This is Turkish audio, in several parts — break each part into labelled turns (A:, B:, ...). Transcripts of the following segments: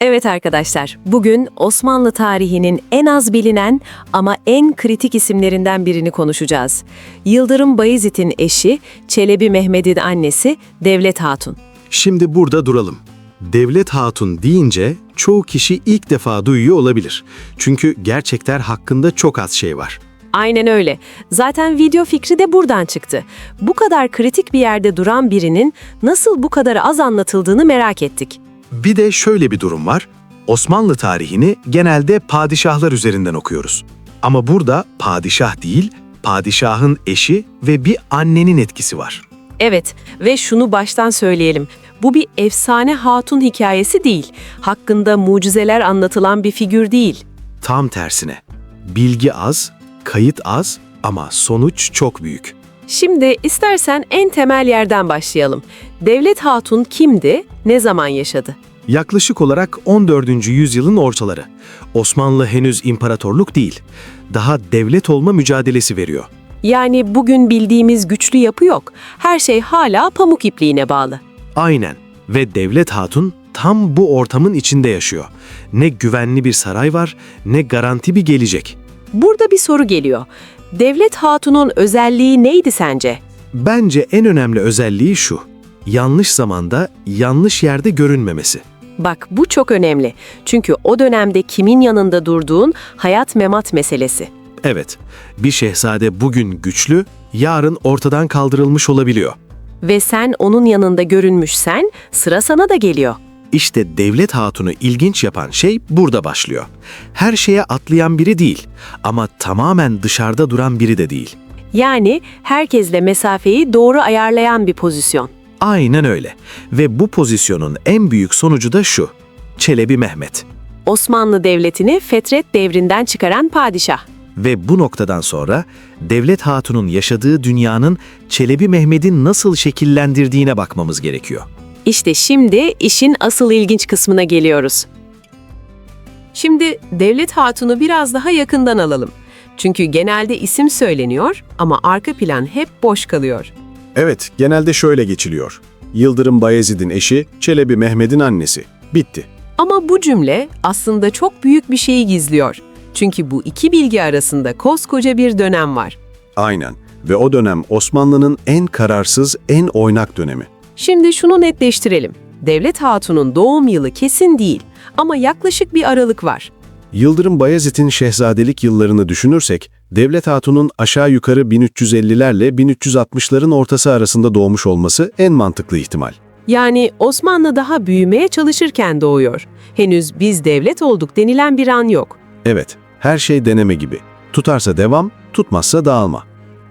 A: Evet arkadaşlar, bugün Osmanlı tarihinin en az bilinen ama en kritik isimlerinden birini konuşacağız. Yıldırım Bayezid'in eşi, Çelebi Mehmet'in annesi Devlet Hatun.
B: Şimdi burada duralım. Devlet Hatun deyince çoğu kişi ilk defa duyuyor olabilir. Çünkü gerçekler hakkında çok az şey var.
A: Aynen öyle. Zaten video fikri de buradan çıktı. Bu kadar kritik bir yerde duran birinin nasıl bu kadar az anlatıldığını merak ettik.
B: Bir de şöyle bir durum var. Osmanlı tarihini genelde padişahlar üzerinden okuyoruz. Ama burada padişah değil, padişahın eşi ve bir annenin etkisi var.
A: Evet ve şunu baştan söyleyelim. Bu bir efsane hatun hikayesi değil. Hakkında mucizeler anlatılan bir figür değil.
B: Tam tersine. Bilgi az, kayıt az ama sonuç çok büyük.
A: Şimdi istersen en temel yerden başlayalım. Devlet Hatun kimdi, ne zaman yaşadı?
B: Yaklaşık olarak 14. yüzyılın ortaları. Osmanlı henüz imparatorluk değil. Daha devlet olma mücadelesi veriyor.
A: Yani bugün bildiğimiz güçlü yapı yok. Her şey hala pamuk ipliğine bağlı.
B: Aynen. Ve Devlet Hatun tam bu ortamın içinde yaşıyor. Ne güvenli bir saray var, ne garanti bir gelecek.
A: Burada bir soru geliyor. Devlet Hatun'un özelliği neydi sence?
B: Bence en önemli özelliği şu. Yanlış zamanda, yanlış yerde görünmemesi.
A: Bak bu çok önemli. Çünkü o dönemde kimin yanında durduğun hayat memat meselesi.
B: Evet, bir şehzade bugün güçlü, yarın ortadan kaldırılmış olabiliyor.
A: Ve sen onun yanında görünmüşsen sıra sana da geliyor.
B: İşte devlet hatunu ilginç yapan şey burada başlıyor. Her şeye atlayan biri değil ama tamamen dışarıda duran biri de değil.
A: Yani herkesle mesafeyi doğru ayarlayan bir pozisyon.
B: Aynen öyle. Ve bu pozisyonun en büyük sonucu da şu. Çelebi Mehmet.
A: Osmanlı Devleti'ni fetret devrinden çıkaran padişah.
B: Ve bu noktadan sonra Devlet Hatun'un yaşadığı dünyanın Çelebi Mehmet'in nasıl şekillendirdiğine bakmamız gerekiyor.
A: İşte şimdi işin asıl ilginç kısmına geliyoruz. Şimdi Devlet Hatun'u biraz daha yakından alalım. Çünkü genelde isim söyleniyor ama arka plan hep boş kalıyor.
C: Evet, genelde şöyle geçiliyor. Yıldırım Bayezid'in eşi, Çelebi Mehmet'in annesi. Bitti.
A: Ama bu cümle aslında çok büyük bir şeyi gizliyor. Çünkü bu iki bilgi arasında koskoca bir dönem var.
C: Aynen. Ve o dönem Osmanlı'nın en kararsız, en oynak dönemi.
A: Şimdi şunu netleştirelim. Devlet Hatun'un doğum yılı kesin değil ama yaklaşık bir aralık var.
C: Yıldırım Bayezid'in şehzadelik yıllarını düşünürsek, Devlet Hatun'un aşağı yukarı 1350'lerle 1360'ların ortası arasında doğmuş olması en mantıklı ihtimal.
A: Yani Osmanlı daha büyümeye çalışırken doğuyor. Henüz biz devlet olduk denilen bir an yok.
C: Evet, her şey deneme gibi. Tutarsa devam, tutmazsa dağılma.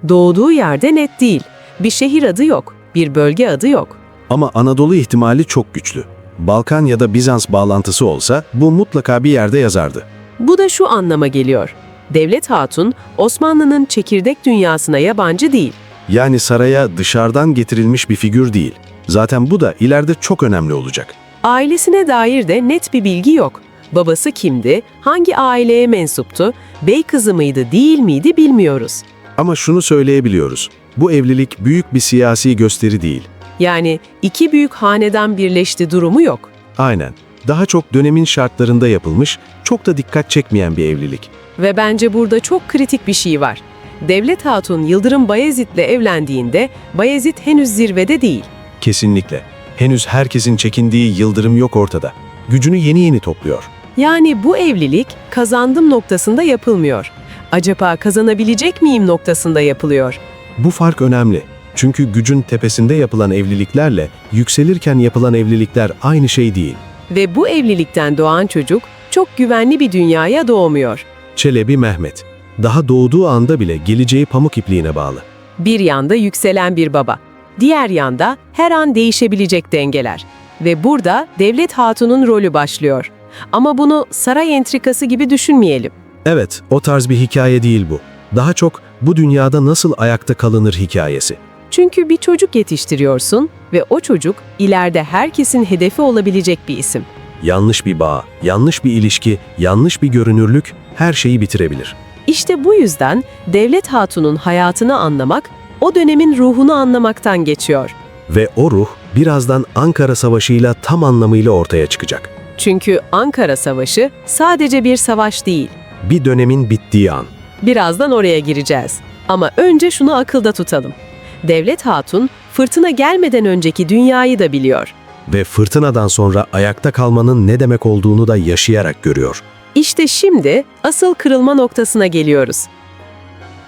A: Doğduğu yerde net değil. Bir şehir adı yok, bir bölge adı yok.
C: Ama Anadolu ihtimali çok güçlü. Balkan ya da Bizans bağlantısı olsa bu mutlaka bir yerde yazardı.
A: Bu da şu anlama geliyor. Devlet Hatun, Osmanlı'nın çekirdek dünyasına yabancı değil.
C: Yani saraya dışarıdan getirilmiş bir figür değil. Zaten bu da ileride çok önemli olacak.
A: Ailesine dair de net bir bilgi yok. Babası kimdi, hangi aileye mensuptu, bey kızı mıydı değil miydi bilmiyoruz.
C: Ama şunu söyleyebiliyoruz. Bu evlilik büyük bir siyasi gösteri değil.
A: Yani iki büyük hanedan birleşti durumu yok.
C: Aynen. Daha çok dönemin şartlarında yapılmış, çok da dikkat çekmeyen bir evlilik.
A: Ve bence burada çok kritik bir şey var. Devlet Hatun Yıldırım Bayezid'le evlendiğinde Bayezid henüz zirvede değil.
C: Kesinlikle. Henüz herkesin çekindiği yıldırım yok ortada. Gücünü yeni yeni topluyor.
A: Yani bu evlilik kazandım noktasında yapılmıyor. Acaba kazanabilecek miyim noktasında yapılıyor.
C: Bu fark önemli. Çünkü gücün tepesinde yapılan evliliklerle yükselirken yapılan evlilikler aynı şey değil.
A: Ve bu evlilikten doğan çocuk çok güvenli bir dünyaya doğmuyor.
C: Çelebi Mehmet. Daha doğduğu anda bile geleceği pamuk ipliğine bağlı.
A: Bir yanda yükselen bir baba, diğer yanda her an değişebilecek dengeler. Ve burada Devlet Hatun'un rolü başlıyor. Ama bunu saray entrikası gibi düşünmeyelim.
C: Evet, o tarz bir hikaye değil bu. Daha çok bu dünyada nasıl ayakta kalınır hikayesi.
A: Çünkü bir çocuk yetiştiriyorsun ve o çocuk ileride herkesin hedefi olabilecek bir isim.
C: Yanlış bir bağ, yanlış bir ilişki, yanlış bir görünürlük her şeyi bitirebilir.
A: İşte bu yüzden Devlet Hatun'un hayatını anlamak, o dönemin ruhunu anlamaktan geçiyor.
C: Ve o ruh birazdan Ankara Savaşı'yla tam anlamıyla ortaya çıkacak.
D: Çünkü Ankara Savaşı sadece bir savaş değil.
E: Bir dönemin bittiği an.
D: Birazdan oraya gireceğiz. Ama önce şunu akılda tutalım. Devlet Hatun fırtına gelmeden önceki dünyayı da biliyor.
E: Ve fırtınadan sonra ayakta kalmanın ne demek olduğunu da yaşayarak görüyor.
D: İşte şimdi asıl kırılma noktasına geliyoruz.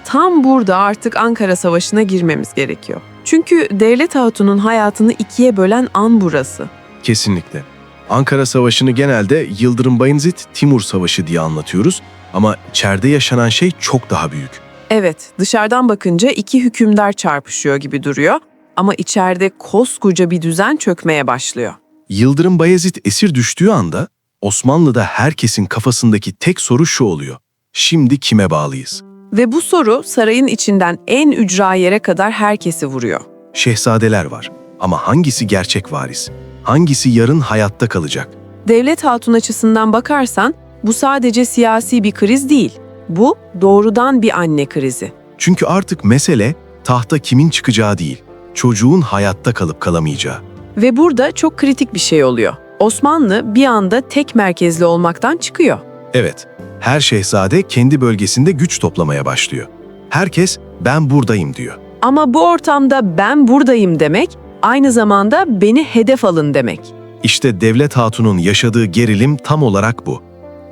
A: Tam burada artık Ankara Savaşı'na girmemiz gerekiyor. Çünkü Devlet Hatun'un hayatını ikiye bölen an burası.
C: Kesinlikle. Ankara Savaşı'nı genelde Yıldırım Bayezid Timur Savaşı diye anlatıyoruz ama içeride yaşanan şey çok daha büyük.
A: Evet, dışarıdan bakınca iki hükümdar çarpışıyor gibi duruyor ama içeride koskoca bir düzen çökmeye başlıyor.
C: Yıldırım Bayezid esir düştüğü anda Osmanlı'da herkesin kafasındaki tek soru şu oluyor. Şimdi kime bağlıyız?
A: Ve bu soru sarayın içinden en ücra yere kadar herkesi vuruyor.
C: Şehzadeler var ama hangisi gerçek varis? Hangisi yarın hayatta kalacak?
A: Devlet Hatun açısından bakarsan bu sadece siyasi bir kriz değil. Bu doğrudan bir anne krizi.
C: Çünkü artık mesele tahta kimin çıkacağı değil, çocuğun hayatta kalıp kalamayacağı.
A: Ve burada çok kritik bir şey oluyor. Osmanlı bir anda tek merkezli olmaktan çıkıyor.
C: Evet, her şehzade kendi bölgesinde güç toplamaya başlıyor. Herkes ben buradayım diyor.
A: Ama bu ortamda ben buradayım demek aynı zamanda beni hedef alın demek.
C: İşte Devlet Hatun'un yaşadığı gerilim tam olarak bu.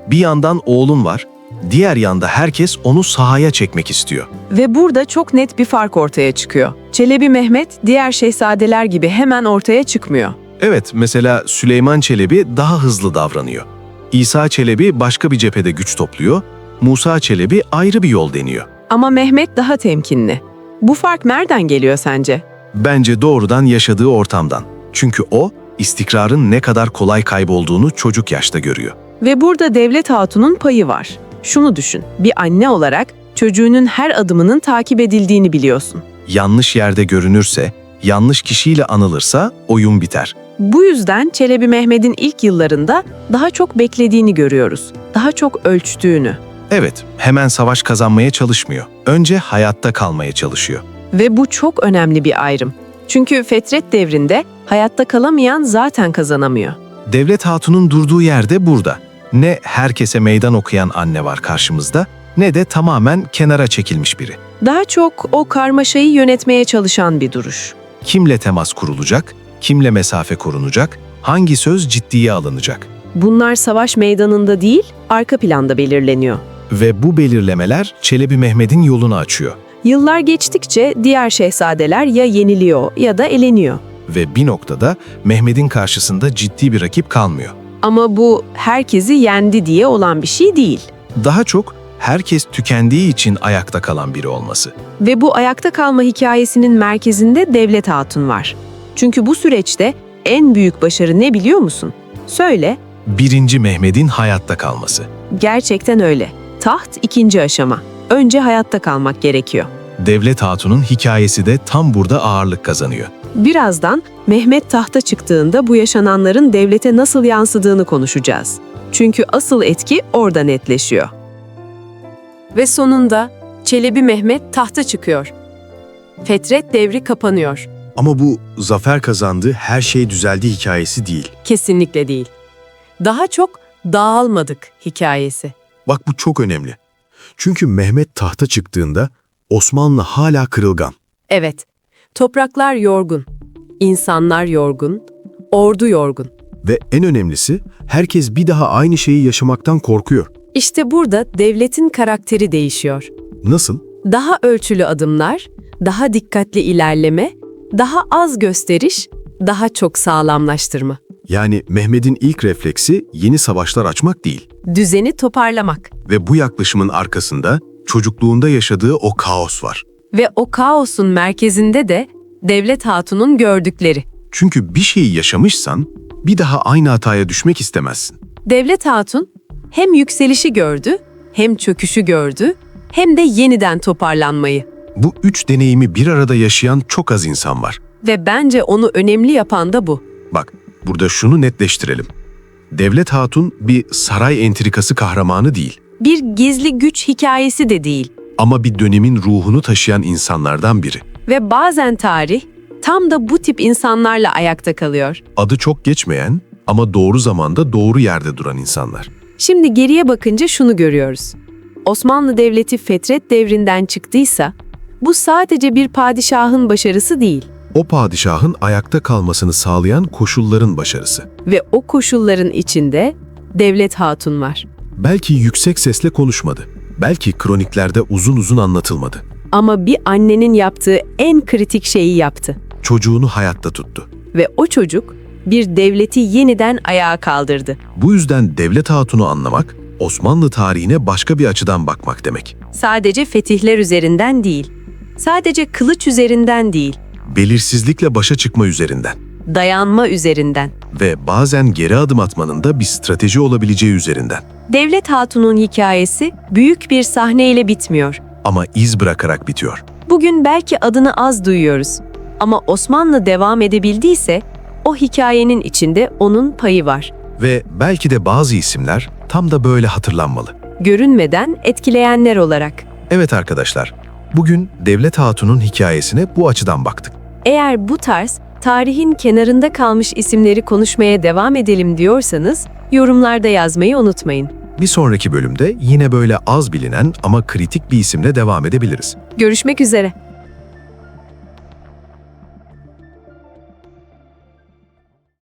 C: Bir yandan oğlun var, diğer yanda herkes onu sahaya çekmek istiyor.
A: Ve burada çok net bir fark ortaya çıkıyor. Çelebi Mehmet diğer şehzadeler gibi hemen ortaya çıkmıyor.
C: Evet, mesela Süleyman Çelebi daha hızlı davranıyor. İsa Çelebi başka bir cephede güç topluyor, Musa Çelebi ayrı bir yol deniyor.
A: Ama Mehmet daha temkinli. Bu fark nereden geliyor sence?
C: Bence doğrudan yaşadığı ortamdan. Çünkü o, istikrarın ne kadar kolay kaybolduğunu çocuk yaşta görüyor.
A: Ve burada Devlet Hatun'un payı var. Şunu düşün, bir anne olarak çocuğunun her adımının takip edildiğini biliyorsun.
C: Yanlış yerde görünürse, yanlış kişiyle anılırsa oyun biter.
A: Bu yüzden Çelebi Mehmet'in ilk yıllarında daha çok beklediğini görüyoruz. Daha çok ölçtüğünü.
C: Evet, hemen savaş kazanmaya çalışmıyor. Önce hayatta kalmaya çalışıyor.
A: Ve bu çok önemli bir ayrım. Çünkü Fetret devrinde hayatta kalamayan zaten kazanamıyor.
C: Devlet Hatun'un durduğu yerde burada. Ne herkese meydan okuyan anne var karşımızda, ne de tamamen kenara çekilmiş biri.
A: Daha çok o karmaşayı yönetmeye çalışan bir duruş.
C: Kimle temas kurulacak, kimle mesafe korunacak, hangi söz ciddiye alınacak?
A: Bunlar savaş meydanında değil, arka planda belirleniyor.
C: Ve bu belirlemeler Çelebi Mehmet'in yolunu açıyor.
A: Yıllar geçtikçe diğer şehzadeler ya yeniliyor ya da eleniyor.
C: Ve bir noktada Mehmet'in karşısında ciddi bir rakip kalmıyor.
A: Ama bu herkesi yendi diye olan bir şey değil.
C: Daha çok herkes tükendiği için ayakta kalan biri olması.
A: Ve bu ayakta kalma hikayesinin merkezinde Devlet Hatun var. Çünkü bu süreçte en büyük başarı ne biliyor musun? Söyle,
C: Birinci Mehmet'in hayatta kalması.
A: gerçekten öyle. Taht ikinci aşama. Önce hayatta kalmak gerekiyor.
C: Devlet Hatun'un hikayesi de tam burada ağırlık kazanıyor.
A: Birazdan Mehmet tahta çıktığında bu yaşananların devlete nasıl yansıdığını konuşacağız. Çünkü asıl etki orada netleşiyor. Ve sonunda Çelebi Mehmet tahta çıkıyor. Fetret devri kapanıyor.
B: Ama bu zafer kazandı, her şey düzeldi hikayesi değil.
A: Kesinlikle değil. Daha çok dağılmadık hikayesi.
B: Bak bu çok önemli. Çünkü Mehmet tahta çıktığında Osmanlı hala kırılgan.
A: Evet, topraklar yorgun, insanlar yorgun, ordu yorgun.
B: Ve en önemlisi herkes bir daha aynı şeyi yaşamaktan korkuyor.
A: İşte burada devletin karakteri değişiyor.
B: Nasıl?
A: Daha ölçülü adımlar, daha dikkatli ilerleme, daha az gösteriş, daha çok sağlamlaştırma.
B: Yani Mehmet'in ilk refleksi yeni savaşlar açmak değil.
A: Düzeni toparlamak
B: Ve bu yaklaşımın arkasında çocukluğunda yaşadığı o kaos var.
A: ve o kaosun merkezinde de devlet hatunun gördükleri.
B: Çünkü bir şeyi yaşamışsan bir daha aynı hataya düşmek istemezsin.
A: Devlet hatun hem yükselişi gördü, hem çöküşü gördü, hem de yeniden toparlanmayı.
B: Bu üç deneyimi bir arada yaşayan çok az insan var.
A: Ve bence onu önemli yapan da bu.
B: Bak, burada şunu netleştirelim. Devlet Hatun bir saray entrikası kahramanı değil
A: Bir gizli güç hikayesi de değil.
B: ama bir dönemin ruhunu taşıyan insanlardan biri.
A: Ve bazen tarih tam da bu tip insanlarla ayakta kalıyor.
B: Adı çok geçmeyen
C: Ama doğru zamanda doğru yerde duran insanlar.
A: Şimdi geriye bakınca şunu görüyoruz. Osmanlı Devleti Fetret devrinden çıktıysa, bu sadece bir padişahın başarısı değil
C: O padişahın ayakta kalmasını sağlayan koşulların başarısı.
A: ve o koşulların içinde Devlet Hatun var.
C: Belki yüksek sesle konuşmadı. Belki kroniklerde uzun uzun anlatılmadı.
A: Ama bir annenin yaptığı en kritik şeyi yaptı.
C: Çocuğunu hayatta tuttu.
A: Ve o çocuk bir devleti yeniden ayağa kaldırdı.
C: Bu yüzden devlet hatunu anlamak, Osmanlı tarihine başka bir açıdan bakmak demek.
A: Sadece fetihler üzerinden değil, sadece kılıç üzerinden değil,
C: Belirsizlikle başa çıkma üzerinden
A: dayanma üzerinden.
C: Ve bazen geri adım atmanın da bir strateji olabileceği üzerinden.
A: Devlet Hatun'un hikayesi büyük bir sahneyle bitmiyor.
C: Ama iz bırakarak bitiyor.
A: Bugün belki adını az duyuyoruz. Ama Osmanlı devam edebildiyse o hikayenin içinde onun payı var.
C: Ve belki de bazı isimler tam da böyle hatırlanmalı.
A: Görünmeden etkileyenler olarak.
C: Evet arkadaşlar, bugün Devlet Hatun'un hikayesine bu açıdan baktık.
A: Eğer bu tarz tarihin kenarında kalmış isimleri konuşmaya devam edelim diyorsanız yorumlarda yazmayı unutmayın.
C: Bir sonraki bölümde yine böyle az bilinen ama kritik bir isimle devam edebiliriz.
A: Görüşmek üzere.